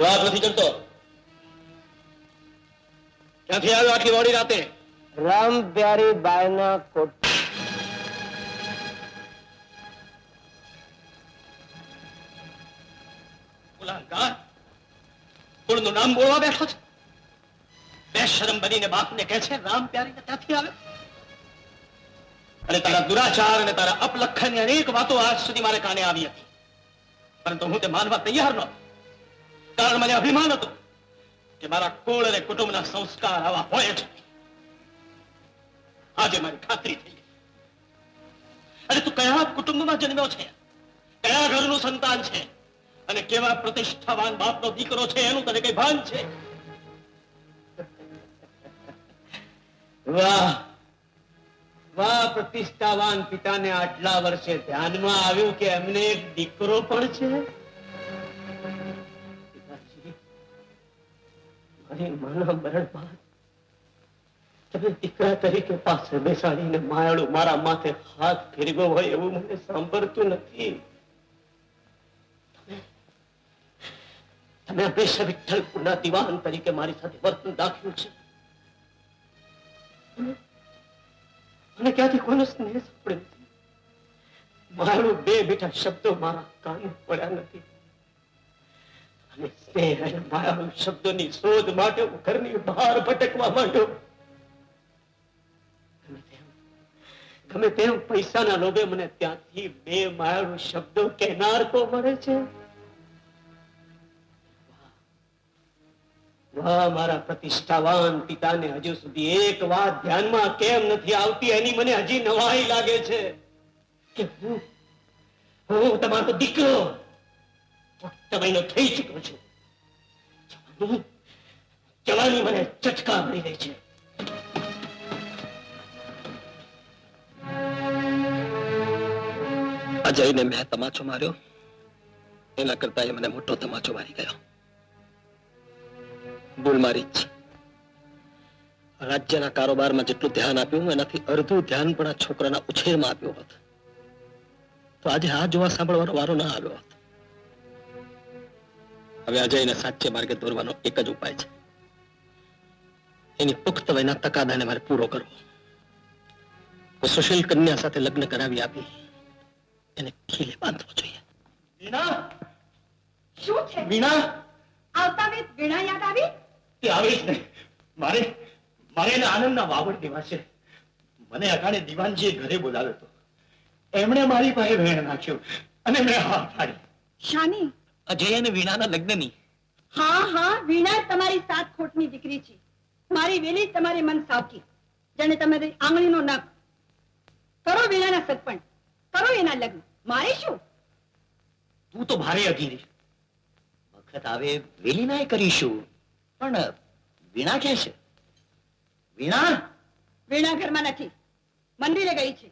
જવાબ નથી ચડતો ક્યાંથી આવ્યો આટલી મોડી રાતે રામ પ્યારી બાયના કોટ ગુલામગાર કુળનું નામ બોલવા બેઠો છે બેશરમ બનીને બાપને કહે છે રામ પ્યારીને ત્યાંથી આવ્યો અને તારા દુરાચાર અને તારા અપલખનની અનેક વાતો આજ સુધી મારે કાને આવી હતી પરંતુ હું તે માનવા તૈયાર નહોતો કારણ મને અભિમાન હતું કે મારા કુળ અને કુટુંબના સંસ્કાર આવા હોય છે આજે મારી ખાતરી થઈ અને તું કયા કુટુંબમાં જન્મ્યો છે? કયા ઘરનું સંતાન છે? અને કેવા પ્રતિષ્ઠાવાન બાપનો દીકરો છે? એનું તને કઈ ભાન છે? વાહ. વાહ, પ્રતિષ્ઠાવાન પિતાને આટલા વર્ષે ધ્યાનમાં આવ્યું કે એમને એક દીકરો પણ છે? મારી માના મરણ તમે દીકરા તરીકે પાસે બેસાડીને માયાળું મારા માથે હાથ ફેરવ્યો હોય એવું મને સાંભળતું નથી. તમે- હંમેશા વિઠ્ઠલપુરના દિવાન તરીકે મારી સાથે વર્તન દાખ્યું છે. અને ક્યાંથી કોને સ્નેહ સાંભળ્યો નથી? બે બેઠા શબ્દો મારા કાન પડ્યા નથી. શબ્દોની શોધ માટે ઘરની બહાર ભટકવા માંડ્યો ગમે તેમ પૈસાના લોભે મને ત્યાંથી બે માયાળુ શબ્દો કહેનાર તો મળે છે. વાહ, મારા પ્રતિષ્ઠાવાન પિતાને હજુ સુધી એક વાત ધ્યાનમાં કેમ નથી આવતી? એની મને હજી નવાઈ લાગે છે કે હું હું તમારો દીકરો પુખ્ત મહિનો થઈ ચૂક્યો છું. જવાની મને ચટકા મળી રહી છે. અજયને મેં તમાચો માર્યો. એના કરતા એ મને મોટો તમાચો મારી ગયો. ભૂલ મારી જ. રાજ્યના કારોબારમાં જેટલું ધ્યાન આપ્યું એનાથી અડધું ધ્યાન પણ આ છોકરાના ઉછેરમાં આપ્યું હોત. તો આજે આ જોવા સાંભળવાનો વારો ના આવ્યો હોત. હવે અજયને સાચે માર્ગે દોરવાનો એક જ ઉપાય છે. એની પુખ્ત વયના તકાદાને મારે પૂરો કરવો. હું સુશીલ કન્યા સાથે લગ્ન કરાવી આપી એને ખીલે બાંધવો જોઈએ. વીણા? શું છે? વીણા? આવતા વેત વીણા યાદ આવી? તે આવી જ મારે મારે એને આનંદના વાવડ દેવા છે. મને અટાણે દિવાનજીએ ઘરે બોલાવ્યો હતો. એમણે મારી પાસે વેણ નાખ્યો અને મેં હા પાડી. શાની અજય અને વીણાના લગ્નની. હા હા વીણા તમારી સાત ખોટની દીકરી છે. મારી વેલી તમારી મન સાવકી. જેને તમારી આંગળીનો નખ કરો વીણાના સગપણ કરો એના લગ્ન. મારે શું? તું તો ભારે અઘીરી વખત આવે વેલીનાય કરીશું પણ વીણા કે છે. વીણા? વીણા ઘરમાં નથી. મંદિરે ગઈ છે.